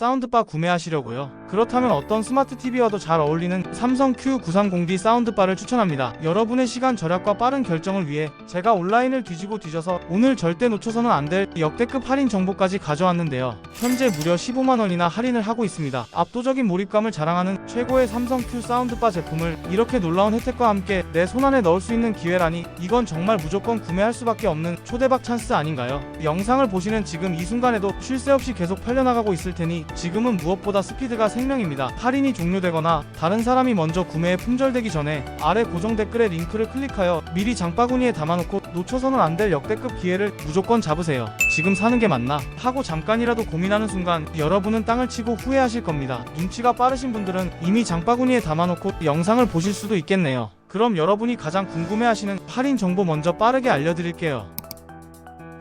사운드바 구매하시려고요. 그렇다면 어떤 스마트 TV와도 잘 어울리는 삼성 Q930D 사운드바를 추천합니다. 여러분의 시간 절약과 빠른 결정을 위해 제가 온라인을 뒤지고 뒤져서 오늘 절대 놓쳐서는 안 될 역대급 할인 정보까지 가져왔는데요. 현재 무려 15만 원이나 할인을 하고 있습니다. 압도적인 몰입감을 자랑하는 최고의 삼성 Q 사운드바 제품을 이렇게 놀라운 혜택과 함께 내 손안에 넣을 수 있는 기회라니 이건 정말 무조건 구매할 수밖에 없는 초대박 찬스 아닌가요? 영상을 보시는 지금 이 순간에도 쉴 새 없이 계속 팔려나가고 있을 테니 지금은 무엇보다 스피드가 생명입니다. 할인이 종료되거나 다른 사람이 먼저 구매에 품절되기 전에 아래 고정 댓글에 링크를 클릭하여 미리 장바구니에 담아놓고 놓쳐서는 안 될 역대급 기회를 무조건 잡으세요. 지금 사는 게 맞나? 하고 잠깐이라도 고민하는 순간 여러분은 땅을 치고 후회하실 겁니다. 눈치가 빠르신 분들은 이미 장바구니에 담아놓고 영상을 보실 수도 있겠네요. 그럼 여러분이 가장 궁금해하시는 할인 정보 먼저 빠르게 알려드릴게요.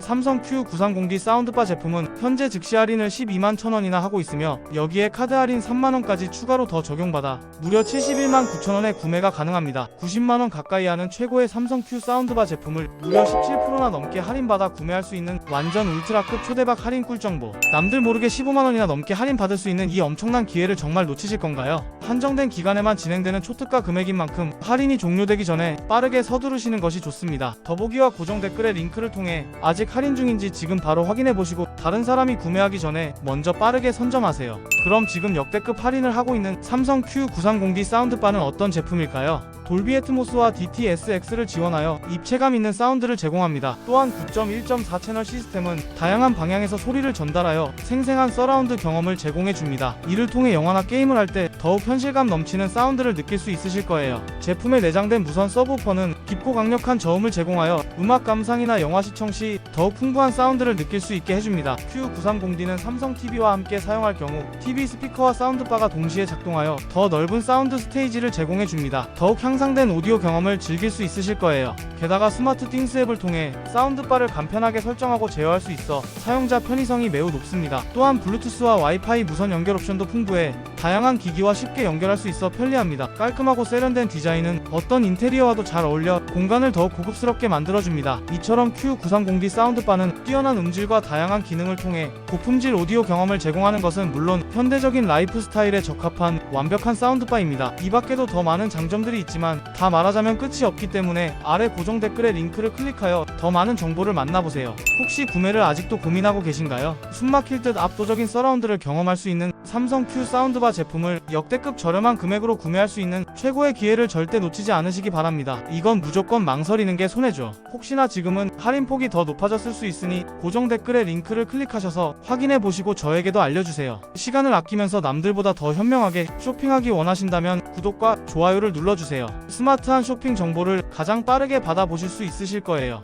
삼성 Q930D 사운드바 제품은 현재 즉시 할인을 12만 1000원이나 하고 있으며 여기에 카드 할인 3만원까지 추가로 더 적용받아 무려 71만 9천원에 구매가 가능합니다. 90만원 가까이 하는 최고의 삼성 Q 사운드바 제품을 무려 17%나 넘게 할인받아 구매할 수 있는 완전 울트라급 초대박 할인 꿀정보 남들 모르게 15만원이나 넘게 할인받을 수 있는 이 엄청난 기회를 정말 놓치실 건가요? 한정된 기간에만 진행되는 초특가 금액인 만큼 할인이 종료되기 전에 빠르게 서두르시는 것이 좋습니다. 더보기와 고정 댓글의 링크를 통해 아직 할인 중인지 지금 바로 확인해 보시고 다른 사람이 구매하기 전에 먼저 빠르게 선점하세요. 그럼 지금 역대급 할인을 하고 있는 삼성 Q930D 사운드바는 어떤 제품일까요? 돌비 애트모스와 DTSX를 지원하여 입체감 있는 사운드를 제공합니다. 또한 9.1.4 채널 시스템은 다양한 방향에서 소리를 전달하여 생생한 서라운드 경험을 제공해 줍니다. 이를 통해 영화나 게임을 할 때 더욱 현실감 넘치는 사운드를 느낄 수 있으실 거예요. 제품에 내장된 무선 서브우퍼는 깊고 강력한 저음을 제공하여 음악 감상이나 영화 시청 시 더욱 풍부한 사운드를 느낄 수 있게 해줍니다. Q930D는 삼성 TV와 함께 사용할 경우 TV 스피커와 사운드바가 동시에 작동하여 더 넓은 사운드 스테이지를 제공해 줍니다. 더욱 향상된 오디오 경험을 즐길 수 있으실 거예요. 게다가 스마트 띵스 앱을 통해 사운드바를 간편하게 설정하고 제어할 수 있어 사용자 편의성이 매우 높습니다. 또한 블루투스와 와이파이 무선 연결 옵션도 풍부해 다양한 기기와 쉽게 연결할 수 있어 편리합니다. 깔끔하고 세련된 디자인은 어떤 인테리어와도 잘 어울려 공간을 더욱 고급스럽게 만들어줍니다. 이처럼 Q930D 사운드바는 뛰어난 음질과 다양한 기능을 통해 고품질 오디오 경험을 제공하는 것은 물론 현대적인 라이프 스타일에 적합한 완벽한 사운드바입니다. 이 밖에도 더 많은 장점들이 있지만 다 말하자면 끝이 없기 때문에 아래 고정 댓글에 링크를 클릭하여 더 많은 정보를 만나보세요. 혹시 구매를 아직도 고민하고 계신가요? 숨막힐 듯 압도적인 서라운드를 경험할 수 있는 삼성 Q 사운드바 제품을 역대급 저렴한 금액으로 구매할 수 있는 최고의 기회를 절대 놓치지 않으시기 바랍니다. 이건 무조건 망설이는 게 손해죠. 혹시나 지금은 할인폭이 더 높아졌을 수 있으니 고정 댓글에 링크를 클릭하셔서 확인해 보시고 저에게도 알려주세요. 시간을 아끼면서 남들보다 더 현명하게 쇼핑하기 원하신다면 구독과 좋아요를 눌러주세요. 스마트한 쇼핑 정보를 가장 빠르게 받아보실 수 있으실 거예요.